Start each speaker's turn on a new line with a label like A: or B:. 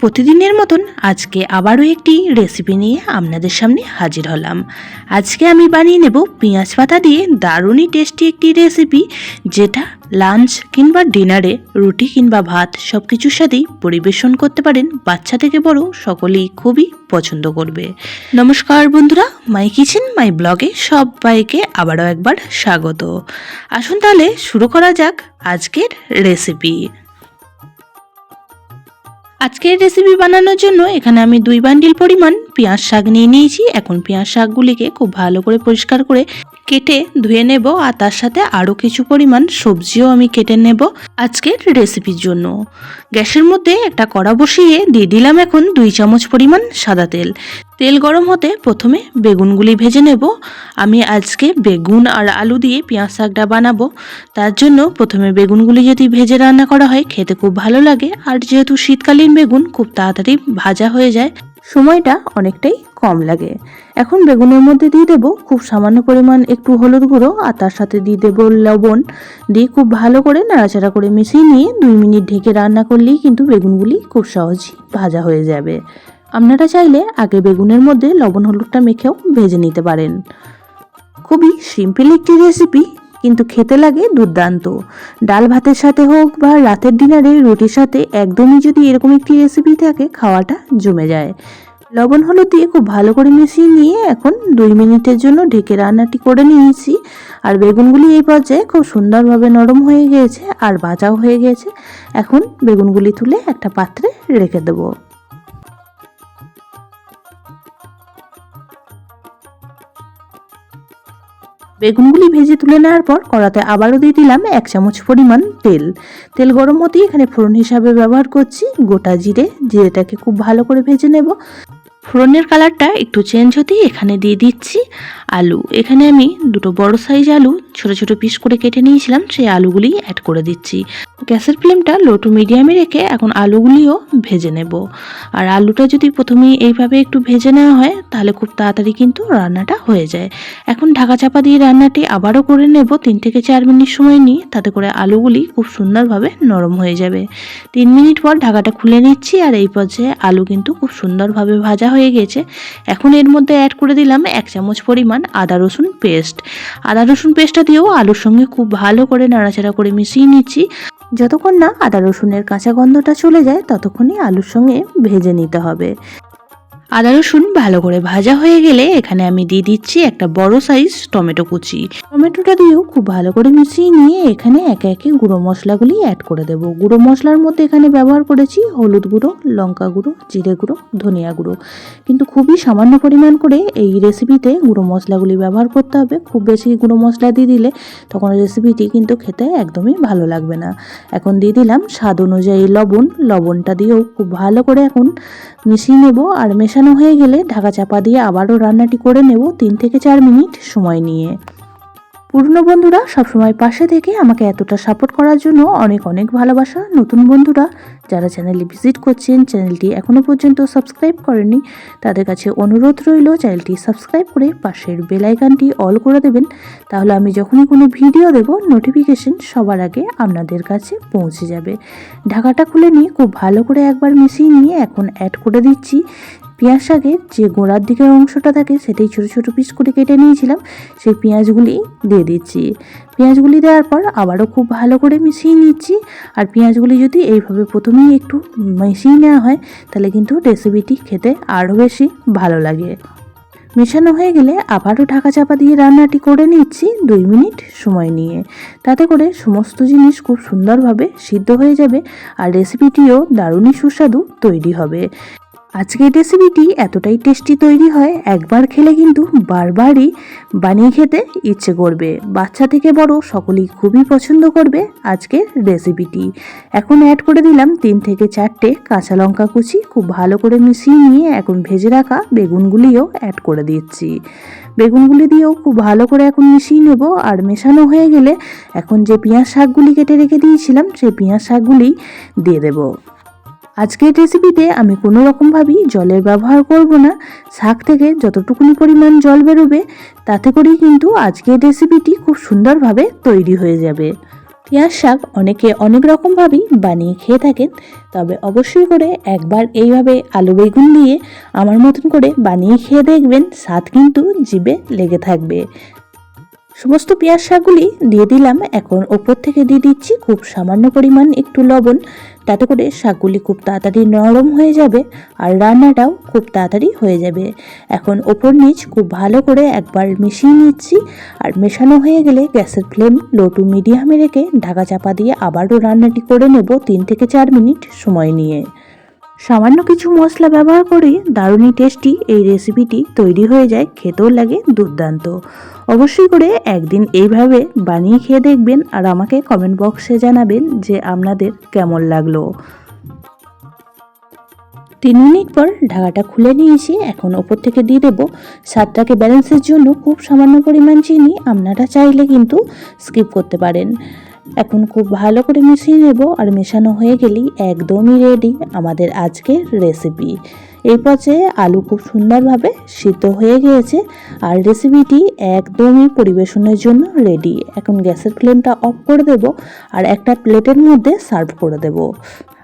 A: প্রতিদিনের মতন আজকে আবারও একটি রেসিপি নিয়ে আপনাদের সামনে হাজির হলাম। আজকে আমি বানিয়ে নেব পেঁয়াজ পাতা দিয়ে দারুণই টেস্টি একটি রেসিপি যেটা লাঞ্চ কিংবা ডিনারে রুটি কিংবা ভাত সব কিছুর সাথেই পরিবেশন করতে পারেন বাচ্চা থেকে বড় সকলেই খুবই পছন্দ করবে। নমস্কার বন্ধুরা মাই কিচেন মাই ব্লগে সবাইকে আবারও একবার স্বাগত। আসুন তাহলে শুরু করা যাক আজকের রেসিপি আজকের রেসিপি বানানোর জন্য এখানে আমি দুই বান্ডিল পরিমাণ পেঁয়াজ শাক নিয়ে নিয়েছি। এখন পেঁয়াজ শাকগুলিকে খুব ভালো করে পরিষ্কার করে কেটে ধুয়ে নেব আর তার সাথে আরও কিছু পরিমাণ সবজিও আমি কেটে নেব আজকের রেসিপির জন্য। গ্যাসের মধ্যে একটা কড়া বসিয়ে দিয়ে দিলাম এখন দুই চামচ পরিমাণ সাদা তেল। তেল গরম হতে প্রথমে বেগুনগুলি ভেজে নেব। আমি আজকে বেগুন আর আলু দিয়ে পেঁয়াজ শাকটা বানাবো। তার জন্য প্রথমে বেগুনগুলি যদি ভেজে রান্না করা হয়, খেতে খুব ভালো লাগে। আর যেহেতু শীতকালীন বেগুন, খুব তাড়াতাড়ি ভাজা হয়ে যায়। সময়টা অনেকটাই কম লাগে। এখন বেগুনের মধ্যে দিয়ে দেবো খুব সামান্য পরিমাণ একটু হলুদ গুঁড়ো আর তার সাথে দিয়ে দেবো লবণ। দিয়ে খুব ভালো করে নাড়াচাড়া করে মিশিয়ে নিয়ে দুই মিনিট ঢেকে রান্না করলেই কিন্তু বেগুনগুলি খুব সহজেই ভাজা হয়ে যাবে। আপনারা চাইলে আগে বেগুনের মধ্যে লবণ হলুদটা মেখেও ভেজে নিতে পারেন। খুবই সিম্পল একটি রেসিপি, কিন্তু খেতে লাগে দুর্দান্ত। ডাল ভাতের সাথে হোক বা রাতের ডিনারে রুটির সাথে একদমই যদি এরকম একটি রেসিপি থাকে, খাওয়াটা জমে যায়। লবণ হলুদ দিয়ে খুব ভালো করে মিশিয়ে নিয়ে এখন দুই মিনিটের জন্য ঢেকে রান্নাটি করে নিয়েছি। আর বেগুনগুলি এই পর্যায়ে খুব সুন্দরভাবে নরম হয়ে গিয়েছে আর ভাজাও হয়ে গিয়েছে এখন বেগুনগুলি তুলে একটা পাত্রে রেখে দেবো। বেগুনগুলি ভেজে তুলে নেওয়ার পর কড়াতে আবারও দিয়ে দিলাম এক চামচ পরিমাণ তেল। তেল গরম হতেই এখানে ফোড়ন হিসাবে ব্যবহার করছি গোটা জিরে, জিরেটাকে খুব ভালো করে ভেজে নেব। ফোড়নের কালারটা একটু চেঞ্জ হতেই এখানে দিয়ে দিচ্ছি আলু। এখানে আমি দুটো বড় সাইজ আলু ছোট ছোট পিস করে কেটে নিয়েছিলাম, সেই আলুগুলি অ্যাড করে দিচ্ছি। গ্যাসের ফ্লেমটা লো টু মিডিয়ামে রেখে এখন আলুগুলিও ভেজে নেব। আর আলুটা যদি প্রথমেই এইভাবে একটু ভেজে নেওয়া হয়, তাহলে খুব তাড়াতাড়ি কিন্তু রান্নাটা হয়ে যায়। এখন ঢাকা চাপা দিয়ে রান্নাটি আবারও করে নেব তিন থেকে চার মিনিট সময় নিয়ে, তাতে করে আলুগুলি খুব সুন্দরভাবে নরম হয়ে যাবে। তিন মিনিট পর ঢাকাটা খুলে নিচ্ছি, আর এই পর্যায়ে আলু কিন্তু খুব সুন্দরভাবে ভাজা হয়ে গেছে। এখন এর মধ্যে অ্যাড করে দিলাম এক চামচ পরিমাণ আদা রসুন পেস্ট আদা রসুন পেস্টটা দিয়েও আলুর সঙ্গে খুব ভালো করে নাড়াচাড়া করে মিশিয়ে নিচ্ছি। যতক্ষণ না আদা রসুনের কাঁচা গন্ধটা চলে যায়, ততক্ষণই আলুর সঙ্গে ভেজে নিতে হবে। আদা, রসুন ভালো করে ভাজা হয়ে গেলে এখানে আমি দিয়ে দিচ্ছি একটা বড় সাইজ টমেটো কুচি। টমেটোটা দিয়েও খুব ভালো করে মিশিয়ে নিয়ে এখানে একে একে গুঁড়ো মশলাগুলি অ্যাড করে দেবো। গুঁড়ো মশলার মধ্যে এখানে ব্যবহার করেছি হলুদ গুঁড়ো, লঙ্কা গুঁড়ো, জিরে গুঁড়ো, ধনিয়া গুঁড়ো। কিন্তু খুবই সামান্য পরিমাণ করে এই রেসিপিতে গুঁড়ো মশলাগুলি ব্যবহার করতে হবে। খুব বেশি গুঁড়ো মশলা দিয়ে দিলে তখন রেসিপিটি কিন্তু খেতে একদমই ভালো লাগবে না। এখন দিয়ে দিলাম স্বাদ অনুযায়ী লবণ। লবণটা দিয়েও খুব ভালো করে এখন মিশিয়ে নেব। আর মেশানো হয়ে গেলে ঢাকা চাপা দিয়ে আবারও রান্নাটি করে নেব তিন থেকে চার মিনিট সময় নিয়ে। পুরনো বন্ধুরা, সবসময় পাশে থেকে আমাকে এতটা সাপোর্ট করার জন্য অনেক অনেক ভালোবাসা। নতুন বন্ধুরা, যারা চ্যানেলে ভিজিট করছেন চ্যানেলটি এখনও পর্যন্ত সাবস্ক্রাইব করেননি, তাদের কাছে অনুরোধ রইল চ্যানেলটি সাবস্ক্রাইব করে পাশের বেল আইকনটি অল করে দেবেন। তাহলে আমি যখনই কোনো ভিডিও দেব নোটিফিকেশন সবার আগে আপনাদের কাছে পৌঁছে যাবে। ঢাকাটা খুলে নিয়ে খুব ভালো করে একবার মিশিয়ে নিয়ে এখন অ্যাড করে দিচ্ছি। পেঁয়াজ শাকের যে গোড়ার দিকের অংশটা থাকে, সেটাই ছোটো ছোটো পিস করে কেটে নিয়েছিলাম। সেই পেঁয়াজগুলি দিয়ে দিচ্ছি। পেঁয়াজগুলি দেওয়ার পর আবারও খুব ভালো করে মিশিয়ে নিচ্ছি। আর পেঁয়াজগুলি যদি এইভাবে প্রথমেই একটু মিশিয়ে নেওয়া হয়, তাহলে কিন্তু রেসিপিটি খেতে আরও বেশি ভালো লাগে। মেশানো হয়ে গেলে আবারও ঢাকা চাপা দিয়ে রান্নাটি করে নিচ্ছি দুই মিনিট সময় নিয়ে। তাতে করে সমস্ত জিনিস খুব সুন্দরভাবে সিদ্ধ হয়ে যাবে আর রেসিপিটিও দারুণই সুস্বাদু তৈরি হবে। আজকের রেসিপিটি এতটাই টেস্টি তৈরি হয়, একবার খেলে কিন্তু বারবারই বানিয়ে খেতে ইচ্ছে করবে। বাচ্চা থেকে বড় সকলেই খুবই পছন্দ করবে আজকের রেসিপিটি এখন অ্যাড করে দিলাম তিন থেকে চারটে কাঁচা লঙ্কা কুচি, খুব ভালো করে মিশিয়ে নিয়ে এখন ভেজে রাখা বেগুনগুলিও অ্যাড করে দিচ্ছি। বেগুনগুলি দিয়েও খুব ভালো করে এখন মিশিয়ে নেব, আর মেশানো হয়ে গেলে এখন যে পেঁয়াজ শাকগুলি কেটে রেখে দিয়েছিলাম, সেই পেঁয়াজ শাকগুলি দিয়ে দেবো। আজকের রেসিপিতে আমি কোনো রকমভাবেই জলের ব্যবহার করব না। শাক থেকে যতটুকুনি পরিমাণ জল বেরোবে, তাতে করেই কিন্তু আজকের রেসিপিটি খুব সুন্দরভাবে তৈরি হয়ে যাবে। পেঁয়াজ শাক অনেকে অনেক রকমভাবেই বানিয়ে খেয়ে থাকেন, তবে অবশ্যই করে একবার এইভাবে আলু বেগুন দিয়ে আমার মতন করে বানিয়ে খেয়ে দেখবেন, স্বাদ কিন্তু জিভে লেগে থাকবে। সমস্ত পেঁয়াজ শাকগুলি দিয়ে দিলাম। এখন ওপর থেকে দিয়ে দিচ্ছি খুব সামান্য পরিমাণ একটু লবণ। তাতে করে শাকগুলি খুব তাড়াতাড়ি নরম হয়ে যাবে আর রান্নাটাও খুব তাড়াতাড়ি হয়ে যাবে। এখন ওপর নিচ খুব ভালো করে একবার মিশিয়ে নিচ্ছি। আর মেশানো হয়ে গেলে গ্যাসের ফ্লেম লো টু মিডিয়ামে রেখে ঢাকা চাপা দিয়ে আবারও রান্নাটি করে নেব তিন থেকে চার মিনিট সময় নিয়ে। সামান্য কিছু মশলা ব্যবহার করে দারুণই টেস্টি এই রেসিপিটি তৈরি হয়ে যায়, খেতেও লাগে দুর্দান্ত। অবশ্যই করে একদিন এইভাবে বানিয়ে খেয়ে দেখবেন আর আমাকে কমেন্ট বক্সে জানাবেন যে আপনাদের কেমন লাগল। তিন মিনিট পর ঢাকাটা খুলে নিয়েছি, এখন ওপর থেকে দিয়ে দেবো স্বাদটাকে ব্যালেন্সের জন্য খুব সামান্য পরিমাণ চিনি, আপনারা চাইলে কিন্তু স্কিপ করতে পারেন। এখন খুব ভালো করে মিশিয়ে নেব আর মেশানো হয়ে গেলেই একদমই রেডি আমাদের আজকের রেসিপি এই পর্যায়ে আলু খুব সুন্দরভাবে সিদ্ধ হয়ে গিয়েছে আর রেসিপিটি একদমই পরিবেশনের জন্য রেডি এখন গ্যাসের ফ্লেমটা অফ করে দেব আর একটা প্লেটের মধ্যে সার্ভ করে দেব।